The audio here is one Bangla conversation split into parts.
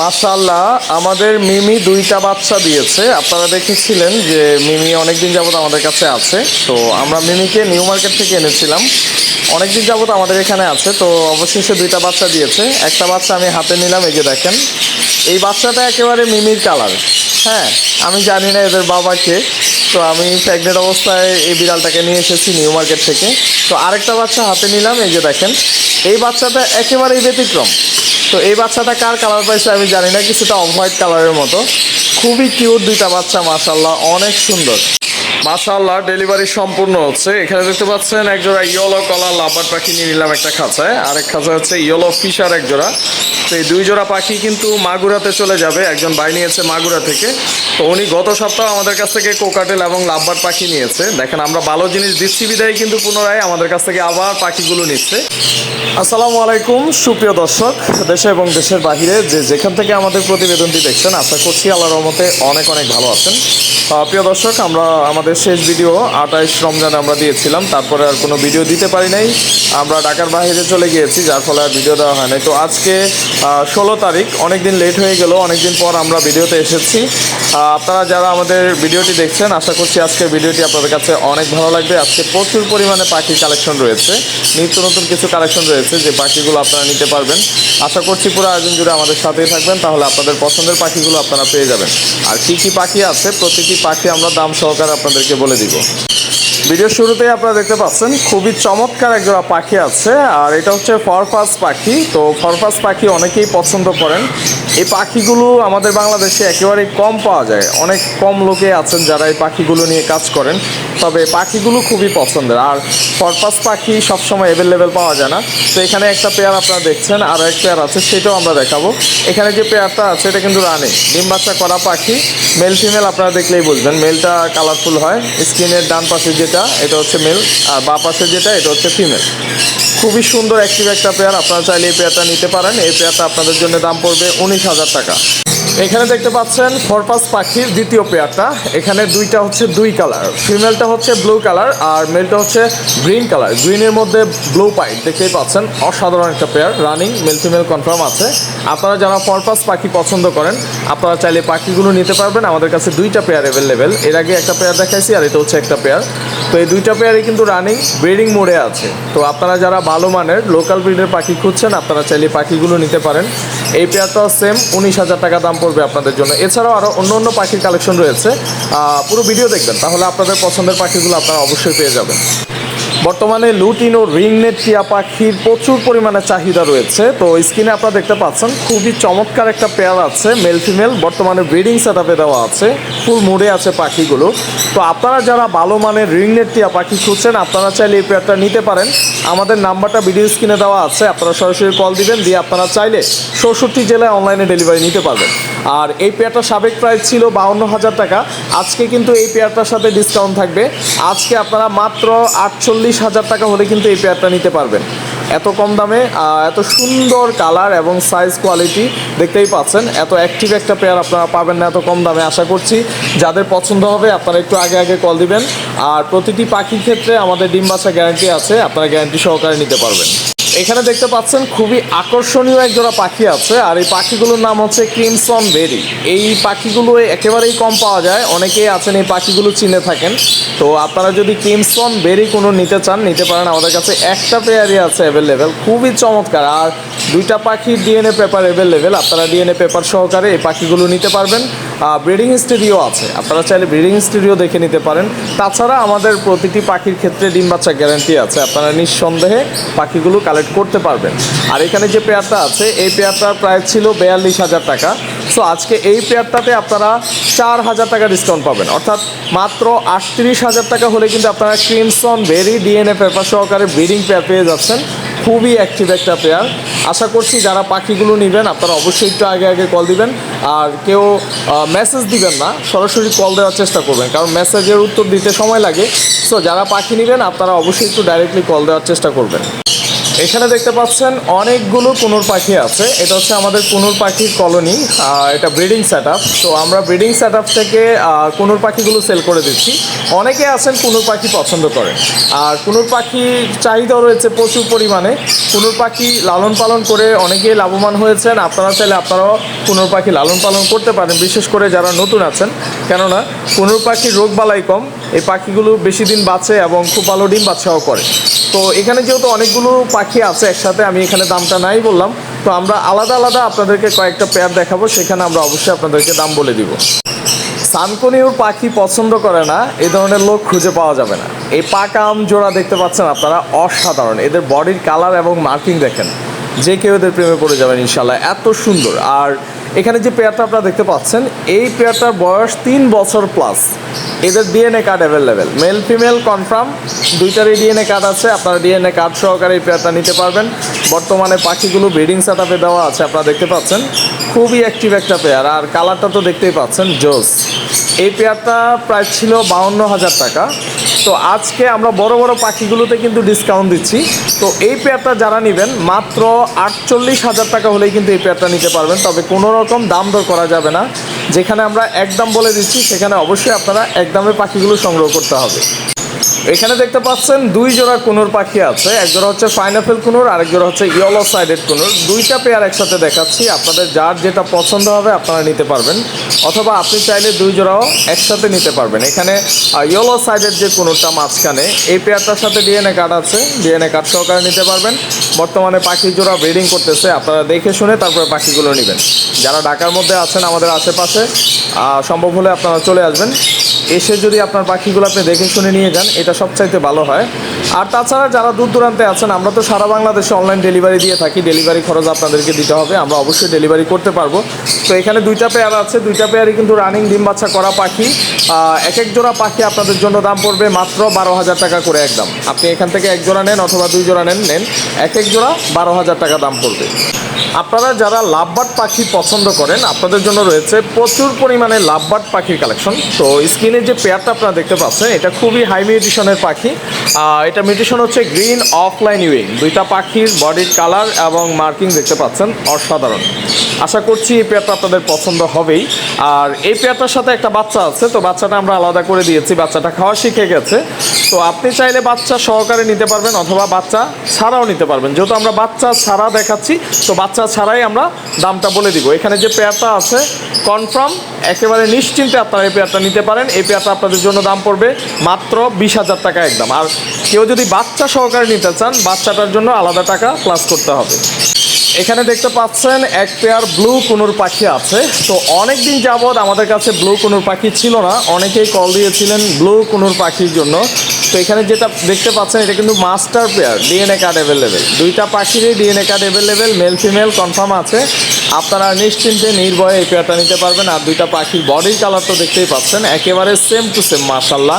মাশাল্লাহ আমাদের মিমি দুইটা বাচ্চা দিয়েছে। আপনারা দেখেছিলেন যে মিমি অনেকদিন যাবত আমাদের কাছে আছে। তো আমরা মিমিকে নিউ মার্কেট থেকে এনেছিলাম। অনেকদিন যাবত আমাদের এখানে আছে, তো অবশেষে দুইটা বাচ্চা দিয়েছে। একটা বাচ্চা আমি হাতে নিলাম, এই যে দেখেন। এই বাচ্চাটা একেবারে মিমির কালার। হ্যাঁ আমি জানি না এদের বাবাকে তো আমি প্রেগনেন্ট অবস্থায় এই বিড়ালটাকে নিয়ে এসেছি নিউ মার্কেট থেকে। তো আরেকটা বাচ্চা হাতে নিলাম, এই যে দেখেন। এই বাচ্চাটা একেবারেই ব্যতিক্রম। তো এই বাচ্চাটা কার কালার পাইছে আমি জানি না, কিছুটা অফ হোয়াইট কালারের মতো। খুবই কিউট দুইটা বাচ্চা মাশাল্লাহ অনেক সুন্দর। মাশাল্লাহ ডেলিভারি সম্পূর্ণ হচ্ছে। এখানে দেখতে পাচ্ছেন একজোড়া ইয়েলো কলার লাভার পাখি নিয়ে নিলাম একটা খাঁচায়। আরেক খাঁচা হচ্ছে ইয়েলো ফিশার এক জোড়া। তো এই দুই জোড়া পাখি কিন্তু মাগুরাতে চলে যাবে। একজন বাই নিয়েছে মাগুরা থেকে। তো উনি গত সপ্তাহ আমাদের কাছ থেকে কোকাটেল এবং লাভবার পাখি নিয়েছে। দেখেন, আমরা ভালো জিনিস দিচ্ছি বিদায় কিন্তু পুনরায় আমাদের কাছ থেকে আবার পাখিগুলো নিচ্ছে। আসসালামু আলাইকুম, সুপ্রিয় দর্শক, দেশে এবং দেশের বাহিরে যে যেখান থেকে আমাদের প্রতিবেদনটি দেখছেন, আশা করছি আল্লাহর রহমতে অনেক অনেক ভালো আছেন। প্রিয় দর্শক, আমরা আমাদের শেষ ভিডিও আঠাইশ রমজান আমরা দিয়েছিলাম। তারপরে আর কোনো ভিডিও দিতে পারি নাই। আমরা ঢাকার বাইরে চলে গিয়েছি, যার ফলে আর ভিডিও দেওয়া হয় নাই। তো আজকে ষোলো তারিখ। অনেক দিন লেট হয়ে গেল অনেক দিন পর আমরা ভিডিওতে এসেছি। আপনারা যারা আমাদের ভিডিওটি দেখছেন, আশা করছি আজকের ভিডিওটি আপনাদের কাছে অনেক ভালো লাগবে। আজকে প্রচুর পরিমাণে পাখির কালেকশন রয়েছে। নিত্য নতুন কিছু কালেকশন রয়েছে যে পাখিগুলো আপনারা নিতে পারবেন। আশা করছি পুরো আয়োজন জুড়ে আমাদের সাথেই থাকবেন, তাহলে আপনাদের পছন্দের পাখিগুলো আপনারা পেয়ে যাবেন। আর কী কী পাখি আছে, প্রতিটি পাখি আমরা দাম সহকারে আপনাদেরকে বলে দিব। ভিডিও শুরুতে আপনারা দেখতে পাচ্ছেন, খুবই চমৎকার এক জোড়া পাখি আছে, আর এটা হচ্ছে ফরফাস পাখি। তো ফরফাস পাখি অনেকেই পছন্দ করেন। এই পাখিগুলো আমাদের বাংলাদেশে একেবারে কম পাওয়া যায়। অনেক কম লোকে আছেন যারা এই পাখিগুলো নিয়ে কাজ করেন। তবে পাখিগুলো খুবই পছন্দের। আর ফরফাস পাখি সবসময় অ্যাভেলেবেল পাওয়া যায় না। তো এখানে একটা পেয়ার আপনারা দেখছেন, আর এক পেয়ার আছে, সেটাও আমরা দেখাবো। এখানে যে পেয়ারটা আছে, এটা কিন্তু রানে। ডিম বাচ্চা করা পাখি। মেল ফিমেল আপনারা দেখলেই বুঝবেন। মেলটা কালারফুল হয়। স্ক্রিনের ডান পাশে যেটা, এটা হচ্ছে মেল আর বা পাশে যেটা, এটা হচ্ছে ফিমেল খুবই সুন্দর অ্যাক্টিভ একটা পেয়ার আপনারা চাইলে এই পেয়ারটা নিতে পারেন। এই পেয়ারটা আপনাদের জন্য দাম পড়বে উনিশ হাজার টাকা। এখানে দেখতে পাচ্ছেন ফরপাস পাখির দ্বিতীয় পেয়ারটা। এখানে দুইটা হচ্ছে দুই কালার। ফিমেলটা হচ্ছে ব্লু কালার আর মেলটা হচ্ছে গ্রিন কালার। গ্রিনের মধ্যে ব্লু পাইট দেখতেই পাচ্ছেন, অসাধারণ একটা pair. Running, male female confirm আছে। আপনারা যারা ফরপাস পাখি পছন্দ করেন, আপনারা চাইলে পাখিগুলো নিতে পারবেন। আমাদের কাছে দুইটা পেয়ার অ্যাভেলেবেল এর আগে একটা পেয়ার দেখাইছি আর এটা হচ্ছে একটা পেয়ার। তো এই দুইটা পেয়ারই কিন্তু রানিং, ব্রিডিং মোডে আছে। তো আপনারা যারা ভালো মানের লোকাল ব্রিডের পাখি খুঁজছেন, আপনারা চাইলে পাখিগুলো নিতে পারেন। এই পেয়ারটাও সেম উনিশ হাজার টাকা দাম পড়বে আপনাদের জন্য। এছাড়াও আরও অন্য অন্য পাখির কালেকশন রয়েছে। পুরো ভিডিও দেখবেন। তাহলে আপনাদের পছন্দের পাখিগুলো আপনারা অবশ্যই পেয়ে যাবেন। বর্তমানে লুটিন ও রিংনেট টিয়া পাখির প্রচুর পরিমাণে চাহিদা রয়েছে। তো স্ক্রিনে আপনারা দেখতে পাচ্ছেন, খুবই চমৎকার একটা পেয়ার আছে মেল ফিমেল বর্তমানে ব্রিডিং সেট দেওয়া আছে। ফুল মুড়ে আছে পাখিগুলো। তো আপনারা যারা ভালো মানের রিংনেট টিয়া পাখি খুঁজছেন, আপনারা চাইলে এই পেয়ারটা নিতে পারেন। আমাদের নাম্বারটা ভিডিও স্ক্রিনে দেওয়া আছে। আপনারা সরাসরি কল দিবেন, দিয়ে আপনারা চাইলে চৌষট্টি জেলায় অনলাইনে ডেলিভারি নিতে পারবেন। আর এই পেয়ারটার সাবেক প্রাইস ছিল বাউন্ন হাজার টাকা। আজকে কিন্তু এই পেয়ারটার সাথে ডিসকাউন্ট থাকবে। আজকে আপনারা মাত্র আটচল্লিশ হাজার টাকা হলে কিন্তু এই পেয়ারটা নিতে পারবেন। এত কম দামে এত সুন্দর কালার এবং সাইজ কোয়ালিটি দেখতেই পাচ্ছেন। এত অ্যাক্টিভ একটা পেয়ার আপনারা পাবেন না, এত কম দামে আশা করছি। যাদের পছন্দ হবে, আপনারা একটু আগে আগে কল দিবেন। আর প্রতিটি পাখির ক্ষেত্রে আমাদের ডিম বাচ্চা গ্যারান্টি আছে, আপনারা গ্যারান্টি সহকারে নিতে পারবেন। এখানে দেখতে পাচ্ছেন খুবই আকর্ষণীয় এক জোড়া পাখি আছে, আর এই পাখিগুলোর নাম হচ্ছে ক্রিমসন বেরি। এই পাখিগুলো একেবারেই কম পাওয়া যায়, অনেকেই আছেন এই পাখিগুলো চিনে থাকেন। তো আপনারা যদি ক্রিমসন বেরি কোনো নিতে চান, নিতে পারেন। আমাদের কাছে একটা পেয়ারই আছে অ্যাভেলেবেল খুবই চমৎকার। আর দুইটা পাখির ডিএনএ পেপার অ্যাভেলেবেল আপনারা ডিএনএ পেপার সহকারে এই পাখিগুলো নিতে পারবেন। ব্রিডিং স্টুডিও আছে, আপনারা চাইলে ব্রিডিং স্টুডিও দেখে নিতে পারেন। তাছাড়া আমাদের প্রতিটি পাখির ক্ষেত্রে ডিম বাচ্চা গ্যারান্টি আছে, আপনারা নিঃসন্দেহে পাখিগুলো কালেক্ট করতে পারবেন। আর এখানে যে পেয়ারটা আছে, এই পেয়ারটার প্রায় ছিল বেয়াল্লিশ হাজার টাকা। সো আজকে এই পেয়ারটাতে আপনারা চার হাজার টাকা ডিসকাউন্ট পাবেন। অর্থাৎ মাত্র আটত্রিশ হাজার টাকা হলে কিন্তু আপনারা ক্রিমসন ভেরি ডিএনএ পেপার সহকারে ব্রিডিং পেয়ার পেয়ে যাচ্ছেন। খুবই অ্যাক্টিভ একটা পেয়ার আশা করছি যারা পাখিগুলো নেবেন, আপনারা অবশ্যই একটু আগে আগে কল দিবেন। আর কেউ মেসেজ দিবেন না, সরাসরি কল দেওয়ার চেষ্টা করবেন। কারণ মেসেজের উত্তর দিতে সময় লাগে। সো যারা পাখি নেবেন, আপনারা অবশ্যই একটু ডাইরেক্টলি কল দেওয়ার চেষ্টা করবেন। এখানে দেখতে পাচ্ছেন অনেকগুলো কুনুর পাখি আছে। এটা হচ্ছে আমাদের কুনুর পাখির কলোনি এটা ব্রিডিং সেট তো আমরা ব্রিডিং সেট থেকে কুনুর পাখিগুলো সেল করে দিচ্ছি। অনেকে আছেন কুনুর পাখি পছন্দ করে। আর কুনুর পাখির চাহিদাও রয়েছে প্রচুর পরিমাণে। কুনুর পাখি লালন পালন করে অনেকেই লাভবান হয়েছেন। আপনারা চাইলে আপনারাও কুনুর পাখি লালন পালন করতে পারেন, বিশেষ করে যারা নতুন আছেন। কেননা, কুনুর পাখির রোগ বালাই কম। এই পাখিগুলো বেশি দিন বাঁচে এবং খুব ভালো ডিম বাচ্চাও করে। তো এখানে যেহেতু অনেকগুলো পাখি আছে একসাথে, আমি এখানে দামটা নাই বললাম। তো আমরা আলাদা আলাদা আপনাদেরকে কয়েকটা পেয়ার দেখাবো, সেখানে আমরা অবশ্যই আপনাদেরকে দাম বলে দিব। সানকনিউর পাখি পছন্দ করে না এই ধরনের লোক খুঁজে পাওয়া যাবে না। এই পাকা আম জোড়া দেখতে পাচ্ছেন আপনারা, অসাধারণ। এদের বডির কালার এবং মার্কিং দেখেন, যে কেউ এদের প্রেমে পড়ে যাবেন ইনশাল্লাহ এত সুন্দর। আর এখানে যে পেয়ারটা আপনারা দেখতে পাচ্ছেন, এই পেয়ারটার বয়স তিন বছর প্লাস এদের DNA card available male female confirm দুইটারই ডিএনএ কার্ড আছে, আপনারা ডিএনএ কার্ড সহকারে এই পেয়ারটা নিতে পারবেন। বর্তমানে পাখিগুলো ব্রিডিং সেট দেওয়া আছে, আপনারা দেখতে পাচ্ছেন। খুবই অ্যাক্টিভ একটা পেয়ার আর কালারটা তো দেখতেই পাচ্ছেন, জোস। এই পেয়ারটা প্রায় ছিল বাউন্ন হাজার টাকা। তো আজকে আমরা বড় বড় পাখিগুলোতে কিন্তু ডিসকাউন্ট দিচ্ছি। তো এই পেয়ারটা যারা নেবেন, মাত্র আটচল্লিশ হাজার টাকা হলেই কিন্তু এই পেয়ারটা নিতে পারবেন। তবে কোনো রকম দাম দর করা যাবে না। যেখানে আমরা একদম বলে দিচ্ছি সেখানে অবশ্যই আপনারা একদমে পাখিগুলো সংগ্রহ করতে হবে। এখানে দেখতে পাচ্ছেন দুই জোড়া কুনুর পাখি আছে। এক জোড়া হচ্ছে পাইনাপেল কুনুর, আরেক জোড়া হচ্ছে ইয়েলো সাইডেড কুনুর। দুইটা পেয়ার একসাথে দেখাচ্ছি। আপনাদের যার যেটা পছন্দ হবে আপনারা নিতে পারবেন। অথবা আপনি চাইলে দুই জোড়াও একসাথে নিতে পারবেন। এখানে ইয়েলো সাইডের যে কুনুরটা মাঝখানে, এই পেয়ারটার সাথে ডিএনএ কার্ড আছে। ডিএনএ কার্ড সহকারে নিতে পারবেন। বর্তমানে পাখি জোড়া ব্রিডিং করতেছে। আপনারা দেখে শুনে তারপরে পাখিগুলো নেবেন। যারা ঢাকার মধ্যে আছেন আমাদের আশেপাশে সম্ভব হলে আপনারা চলে আসবেন। এসে যদি আপনার পাখিগুলো আপনি দেখে শুনে নিয়ে যান, এটা সবচাইতে ভালো হয়। আর তাছাড়া যারা দূর দূরান্তে আছেন, আমরা তো সারা বাংলাদেশে অনলাইন ডেলিভারি দিয়ে থাকি। ডেলিভারি খরচ আপনাদেরকে দিতে হবে, আমরা অবশ্যই ডেলিভারি করতে পারব। তো এখানে দুইটা পেয়ার আছে, দুইটা পেয়ারই কিন্তু রানিং ডিম বাচ্চা করা পাখি। এক এক জোড়া পাখি আপনাদের জন্য দাম পড়বে মাত্র বারো হাজার টাকা করে একদম। আপনি এখান থেকে এক জোড়া নেন অথবা দুই জোড়া নেন নেন এক এক জোড়া বারো হাজার টাকা দাম পড়বে। আপনারা যারা লাভবার্ড পাখি পছন্দ করেন, আপনাদের জন্য রয়েছে প্রচুর পরিমাণে লাভবার্ড পাখির কালেকশন তো স্ক্রিনে যে পেয়ারটা আপনারা দেখতে পাচ্ছেন, এটা খুবই হাই মিউটিশনের পাখি। এটা মিউটিশন হচ্ছে গ্রিন অফলাইন উইং দুইটা পাখির বডির কালার এবং মার্কিং দেখতে পাচ্ছেন অসাধারণ। আশা করছি এই পেয়ারটা আপনাদের পছন্দ হবেই। আর এই পেয়ারটার সাথে একটা বাচ্চা আছে, তো বাচ্চাটা আমরা আলাদা করে দিয়েছি, বাচ্চাটা খাওয়া শিখে গেছে। তো আপনি চাইলে বাচ্চা সহকারে নিতে পারবেন অথবা বাচ্চা ছাড়াও নিতে পারবেন। যেহেতু আমরা বাচ্চা ছাড়া দেখাচ্ছি, তো বাচ্চা ছাড়াই আমরা দামটা বলে দিব। এখানে যে পেয়ারটা আছে কনফার্ম একেবারে নিশ্চিন্তে আপনারা এই পেয়ারটা নিতে পারেন। এই পেয়ারটা আপনাদের জন্য দাম পড়বে মাত্র বিশ হাজার টাকা একদম। আর কেউ যদি বাচ্চা সহকারে নিতে চান, বাচ্চাটার জন্য আলাদা টাকা প্লাস করতে হবে। এখানে দেখতে পাচ্ছেন, এক পেয়ার ব্লু কুনুর পাখি আছে। তো অনেক দিন যাবৎ আমাদের কাছে ব্লু কুনুর পাখি ছিল না, অনেকেই কল দিয়েছিলেন ব্লু কুনুর পাখির জন্য। তো এখানে যেটা দেখতে পাচ্ছেন, এটা কিন্তু master pair DNA card available দুইটা পাখিরই DNA card available male female confirm আছে। আপনারা নিশ্চিন্তে নির্ভয়ে এই পেয়ারটা নিতে পারবেন আর দুইটা পাখির বডির কালার তো দেখতেই পাচ্ছেন, একেবারে সেম টু সেম মার্শাল্লাহ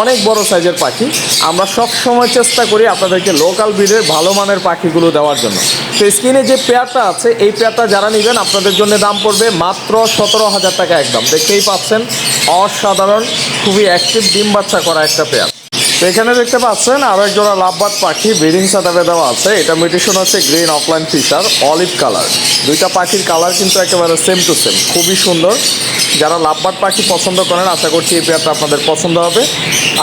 অনেক বড় সাইজের পাখি। আমরা সব সময় চেষ্টা করি আপনাদেরকে লোকাল ব্রিডের ভালো মানের পাখিগুলো দেওয়ার জন্য। তো স্ক্রিনে যে পেয়ারটা আছে, এই পেয়ারটা যারা নেবেন, আপনাদের জন্য দাম পড়বে মাত্র সতেরো হাজার টাকা একদম। দেখতেই পাচ্ছেন, অসাধারণ, খুবই অ্যাক্টিভ ডিম বাচ্চা করা একটা পেয়ার। তো এখানে দেখতে পাচ্ছেন আরও এক জোড়া লাভবাদ পাখি, ব্রিডিং সাদাবে দেওয়া আছে। এটা মিউটেশন হচ্ছে green opaline Fischer olive colour. দুইটা পাখির কালার কিন্তু একেবারে সেম টু সেম খুবই সুন্দর। যারা লাভবাদ পাখি পছন্দ করেন, আশা করছি এই পেয়ারটা আপনাদের পছন্দ হবে।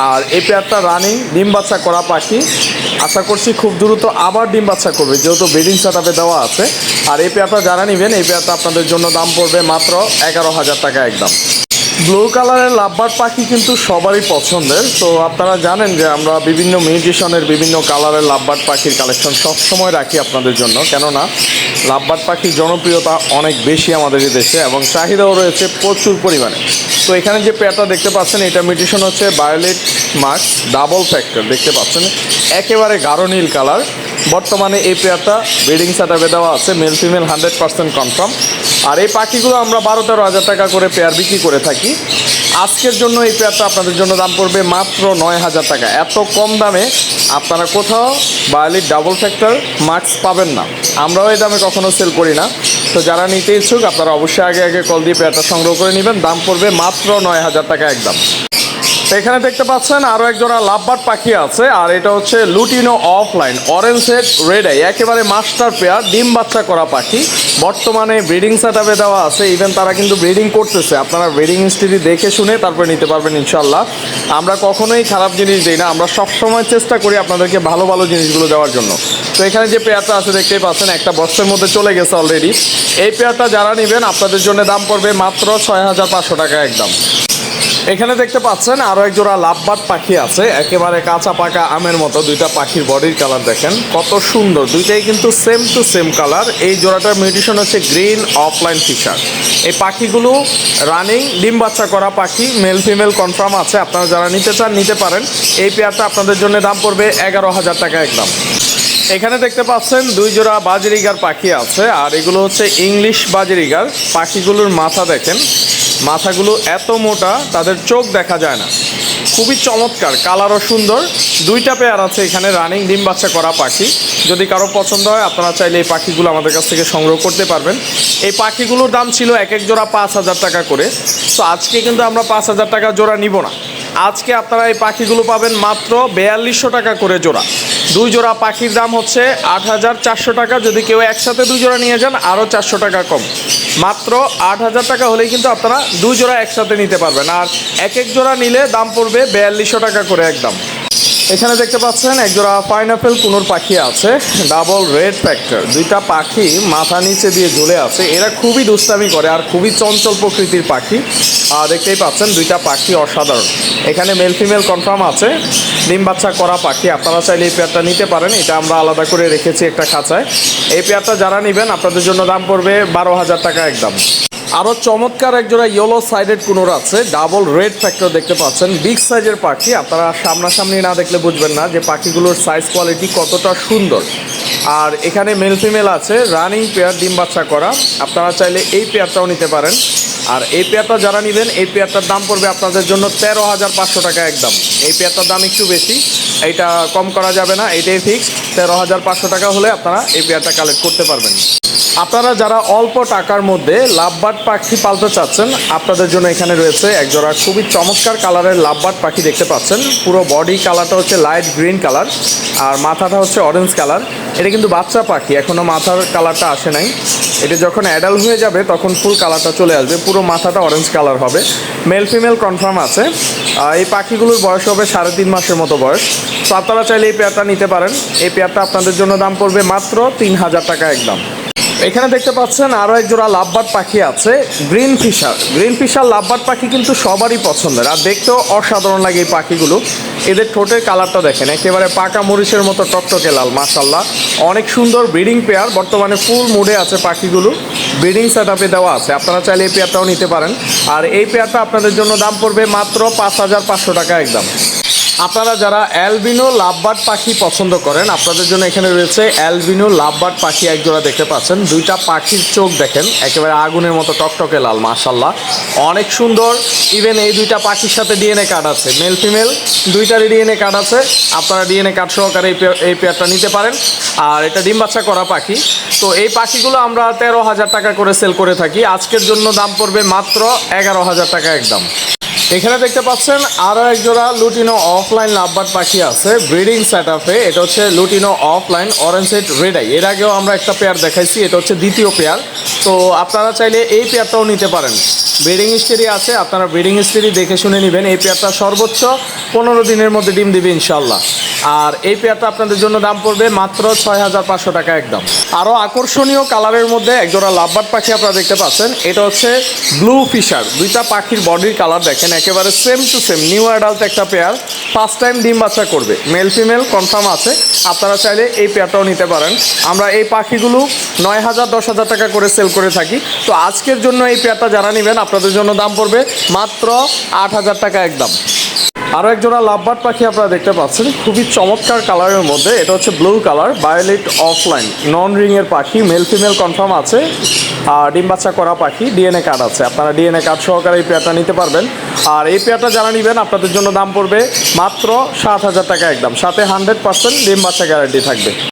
আর এই পেয়ারটা রানিং ডিম বাচ্চা করা পাখি। আশা করছি খুব দ্রুত আবার ডিম বাচ্চা করবে, যেহেতু ব্রিডিং সেটআপে দেওয়া আছে। আর এই পেয়ারটা যারা নেবেন, এই পেয়ারটা আপনাদের জন্য দাম পড়বে মাত্র এগারো হাজার টাকা একদম। ব্লু কালারের লাভবার্ড পাখি কিন্তু সবারই পছন্দের। তো আপনারা জানেন যে আমরা বিভিন্ন মিউটেশনের বিভিন্ন কালারের লাভবার্ড পাখির কালেকশন সবসময় রাখি আপনাদের জন্য। কেননা লাভবার্ড পাখির জনপ্রিয়তা অনেক বেশি আমাদের দেশে এবং চাহিদাও রয়েছে প্রচুর পরিমাণে। তো এখানে যে পেয়ারটা দেখতে পাচ্ছেন, এটা মিউটেশন হচ্ছে বায়োলেট মার্কস ডাবল ফ্যাক্টর দেখতে পাচ্ছেন? একেবারে গাঢ় নীল কালার বর্তমানে এই পেয়ারটা ব্রিডিং সেটাপে দেওয়া আছে male female hundred percent confirm আর এই পাখিগুলো আমরা বারো তেরো হাজার টাকা করে পেয়ার বিক্রি করে থাকি। আজকের জন্য এই পেয়ারটা আপনাদের জন্য দাম পড়বে মাত্র নয় হাজার টাকা। এত কম দামে আপনারা কোথাও বায়োলিট ডাবল ফ্যাক্টর মার্কস পাবেন না। আমরাও এই দামে কখনো সেল করি না। তো যারা নিতে ইচ্ছুক, আপনারা অবশ্যই আগে আগে কল দিয়ে পেয়ারটা সংগ্রহ করে নেবেন। দাম পড়বে মাত্র নয় হাজার টাকা একদম। এখানে দেখতে পাচ্ছেন আরও এক জোড়া লাভবাট পাখি আছে, আর এটা হচ্ছে lutino opaline orange head red eye একেবারে মাস্টার পেয়ার ডিম বাচ্চা করা পাখি। বর্তমানে ব্রিডিং সেট দেওয়া আছে ইভেন তারা কিন্তু ব্রিডিং করতেছে। আপনারা ব্রিডিং হিস্ট্রি দেখে শুনে তারপরে নিতে পারবেন ইনশাল্লাহ আমরা কখনোই খারাপ জিনিস দিই না, আমরা সবসময় চেষ্টা করি আপনাদেরকে ভালো ভালো জিনিসগুলো দেওয়ার জন্য। তো এখানে যে পেয়ারটা আছে, দেখতেই পাচ্ছেন, একটা বক্সের মধ্যে চলে গেছে অলরেডি এই পেয়ারটা যারা নেবেন, আপনাদের জন্য দাম পড়বে মাত্র ছয় হাজার পাঁচশো টাকা একদম। এখানে দেখতে পাচ্ছেন আরও এক জোড়া লাভবাট পাখি আছে। একেবারে কাঁচা পাকা আমের মতো দুইটা পাখির বডির কালার দেখেন। কত সুন্দর। দুইটাই কিন্তু সেম টু সেম কালার এই জোড়াটার মিউটিশন হচ্ছে গ্রিন অফলাইন ফিশার এই পাখিগুলো রানিং ডিম বাচ্চা করা পাখি মেল ফিমেল কনফার্ম আছে। আপনারা যারা নিতে চান, নিতে পারেন। এই পেয়ারটা আপনাদের জন্য দাম পড়বে এগারো হাজার টাকা একদম এখানে দেখতে পাচ্ছেন দুই জোড়া বাজরিগার পাখি আছে। আর এগুলো হচ্ছে ইংলিশ বাজরিগার। পাখিগুলোর মাথা দেখেন। মাথাগুলো এত মোটা, তাদের চোখ দেখা যায় না। খুবই চমৎকার, কালারও সুন্দর। দুইটা পেয়ার আছে এখানে রানিং ডিম বাচ্চা করা পাখি। যদি কারও পছন্দ হয়, আপনারা চাইলে এই পাখিগুলো আমাদের কাছ থেকে সংগ্রহ করতে পারবেন। এই পাখিগুলোর দাম ছিল এক এক জোড়া পাঁচ হাজার টাকা করে। তো আজকে কিন্তু আমরা পাঁচ হাজার টাকা জোড়া নিব না। আজকে আপনারা এই পাখিগুলো পাবেন মাত্র বেয়াল্লিশশো টাকা করে জোড়া। দুই জোড়া পাখির দাম হচ্ছে আট হাজার চারশো টাকা। যদি কেউ একসাথে দুই জোড়া নিয়ে যান, আরও চারশো টাকা কম। মাত্র আট হাজার টাকা হলেই কিন্তু আপনারা দুই জোড়া একসাথে নিতে পারবেন। আর এক এক জোড়া নিলে দাম পড়বে বিয়াল্লিশশো টাকা করে একদম। এখানে দেখতে পাচ্ছেন, একজোড়া পাইনাপেল কুনোর পাখি আছে ডাবল রেড ফ্যাক্টর দুইটা পাখি মাথা নিচে দিয়ে ঝুলে আছে। এরা খুবই দুষ্টামি করে আর খুবই চঞ্চল প্রকৃতির পাখি। আর দেখতেই পাচ্ছেন, দুইটা পাখি অসাধারণ। এখানে মেল ফিমেল কনফার্ম আছে। ডিম বাচ্চা করা পাখি, আপনারা চাইলে এই পেয়ারটা নিতে পারেন। এটা আমরা আলাদা করে রেখেছি একটা খাঁচায়। এই পেয়ারটা যারা নেবেন, আপনাদের জন্য দাম পড়বে বারো হাজার টাকা একদম। আরও চমৎকার একজোড়া ইয়েলো সাইডেড কুনোর আছে ডাবল রেড ফ্যাক্টর দেখতে পাচ্ছেন। বিগ সাইজের পাখি, আপনারা সামনাসামনি না দেখলে বুঝবেন না যে পাখিগুলোর সাইজ কোয়ালিটি কতটা সুন্দর। আর এখানে মেল ফিমেল আছে রানিং পেয়ার ডিম বাচ্চা করা। আপনারা চাইলে এই পেয়ারটাও নিতে পারেন। আর এই পেয়ারটা যারা নেবেন, এই পেয়ারটার দাম পড়বে আপনাদের জন্য তেরো হাজার পাঁচশো টাকা একদম। এই পেয়ারটার দাম একটু বেশি এটা কম করা যাবে না, এটাই ফিক্সড তেরো হাজার পাঁচশো টাকা হলে আপনারা এই পেয়ারটা কালেক্ট করতে পারবেন। আপনারা যারা অল্প টাকার মধ্যে লাভবাট পাখি পালতে চাচ্ছেন, আপনাদের জন্য এখানে রয়েছে একজোড়া খুবই চমৎকার কালারের লাভবাট পাখি দেখতে পাচ্ছেন। পুরো বডি কালারটা হচ্ছে লাইট গ্রিন কালার আর মাথাটা হচ্ছে অরেঞ্জ কালার এটা কিন্তু বাচ্চা পাখি এখনও মাথার কালারটা আসে নাই। এটা যখন অ্যাডাল্ট হয়ে যাবে, তখন ফুল কালারটা চলে আসবে। পুরো মাথাটা অরেঞ্জ কালার হবে। মেল ফিমেল কনফার্ম আছে। এই পাখিগুলোর বয়স হবে সাড়ে তিন মাসের মতো বয়স। তো আপনারা চাইলে এই পেয়ারটা নিতে পারেন। এই পেয়ারটা আপনাদের জন্য দাম পড়বে মাত্র তিন হাজার টাকা একদম। এখানে দেখতে পাচ্ছেন আরও এক জোড়া লাভবাট পাখি আছে, green Fischer. Green Fischer lovebird পাখি কিন্তু সবারই পছন্দের। আর দেখতেও অসাধারণ লাগে এই পাখিগুলো। এদের ঠোঁটের কালারটা দেখেন, একেবারে পাকা মরিচের মতো টকটকে লাল মাশাল্লাহ অনেক সুন্দর ব্রিডিং পেয়ার, বর্তমানে ফুল মুডে আছে পাখিগুলো। ব্রিডিং সেট আপে দেওয়া আছে, আপনারা চাইলে এই পেয়ারটাও নিতে পারেন। আর এই পেয়ারটা আপনাদের জন্য দাম পড়বে মাত্র পাঁচ হাজার পাঁচশো টাকা একদম। আপনারা যারা অ্যালবিনো লাভবার্ড পাখি পছন্দ করেন, আপনাদের জন্য এখানে রয়েছে অ্যালবিনো লাভবার্ড পাখি একজোড়া দেখতে পাচ্ছেন। দুইটা পাখির চোখ দেখেন, একেবারে আগুনের মতো টকটকে লাল মাশাল্লাহ অনেক সুন্দর ইভেন এই দুইটা পাখির সাথে ডিএনএ কার্ড আছে। মেল ফিমেল দুইটারই ডিএনএ কার্ড আছে। আপনারা ডিএনএ কার্ড সহকারে এই এই পেয়ারটা নিতে পারেন। আর এটা ডিম বাচ্চা করা পাখি। তো এই পাখিগুলো আমরা তেরো হাজার টাকা করে সেল করে থাকি। আজকের জন্য দাম পড়বে মাত্র এগারো হাজার টাকা একদম। এখানে দেখতে পাচ্ছেন আরও এক জোড়া লুটিনো অফলাইন লাভবার্ড পাখি আছে ব্রিডিং সেট আপে এটা হচ্ছে lutino opaline orange red eye এর আগেও আমরা একটা পেয়ার দেখাইছি, এটা হচ্ছে দ্বিতীয় পেয়ার তো আপনারা চাইলে এই পেয়ারটাও নিতে পারেন। ব্রিডিং হিস্ট্রি আছে, আপনারা ব্রিডিং হিস্ট্রি দেখে শুনে নেবেন। এই পেয়ারটা সর্বোচ্চ পনেরো দিনের মধ্যে ডিম দিবে ইনশাল্লাহ আর এই পেয়ারটা আপনাদের জন্য দাম পড়বে মাত্র ছয় হাজার পাঁচশো টাকা একদম। আরও আকর্ষণীয় কালারের মধ্যে একজোড়া লাভবার্ড পাখি আপনারা দেখতে পাচ্ছেন। এটা হচ্ছে ব্লু ফিশার। দুইটা পাখির বডির কালার দেখেন, একেবারে same to same new adult একটা পেয়ার। ফার্স্ট টাইম ডিম বাচ্চা করবে। মেল ফিমেল কনফার্ম আছে। আপনারা চাইলে এই পেয়ারটাও নিতে পারেন। আমরা এই পাখিগুলো নয় হাজার দশ হাজার টাকা করে সেল করে থাকি। তো আজকের জন্য এই পেয়ারটা যারা নেবেন, আপনাদের জন্য দাম পড়বে মাত্র আট হাজার টাকা একদম। আরও একজোড়া লাভবার্ড পাখি আপনারা দেখতে পাচ্ছেন। খুবই চমৎকার কালারের মধ্যে। এটা হচ্ছে blue colour violet offline non রিংয়ের পাখি মেল ফিমেল কনফার্ম আছে। আর ডিম বাচ্চা করা পাখি ডিএনএ কার্ড আছে। আপনারা ডিএনএ কার্ড সহকারে এই পেয়ারটা নিতে পারবেন। আর এই পেয়ারটা যারা নেবেন, আপনাদের জন্য দাম পড়বে মাত্র সাত হাজার টাকা একদম। সাথে হান্ড্রেড পার্সেন্ট ডিম বাচ্চা গ্যারান্টি থাকবে।